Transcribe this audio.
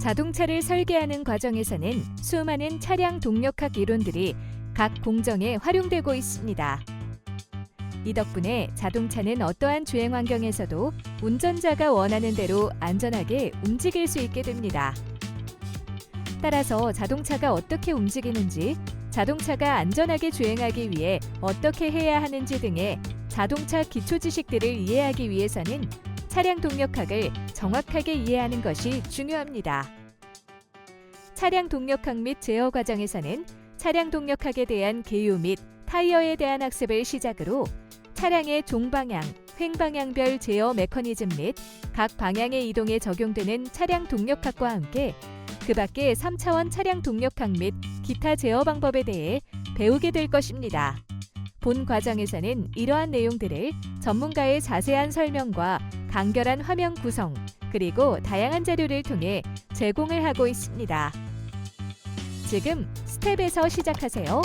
자동차를 설계하는 과정에서는 수많은 차량 동력학 이론들이 각 공정에 활용되고 있습니다. 이 덕분에 자동차는 어떠한 주행 환경에서도 운전자가 원하는 대로 안전하게 움직일 수 있게 됩니다. 따라서 자동차가 어떻게 움직이는지, 자동차가 안전하게 주행하기 위해 어떻게 해야 하는지 등의 자동차 기초 지식들을 이해하기 위해서는 차량 동력학을 정확하게 이해하는 것이 중요합니다. 차량 동력학 및 제어 과정에서는 차량 동력학에 대한 개요 및 타이어에 대한 학습을 시작으로 차량의 종방향, 횡방향별 제어 메커니즘 및 각 방향의 이동에 적용되는 차량 동력학과 함께 그 밖에 3차원 차량 동력학 및 기타 제어 방법에 대해 배우게 될 것입니다. 본 과정에서는 이러한 내용들을 전문가의 자세한 설명과 간결한 화면 구성, 그리고 다양한 자료를 통해 제공을 하고 있습니다. 지금 스텝에서 시작하세요.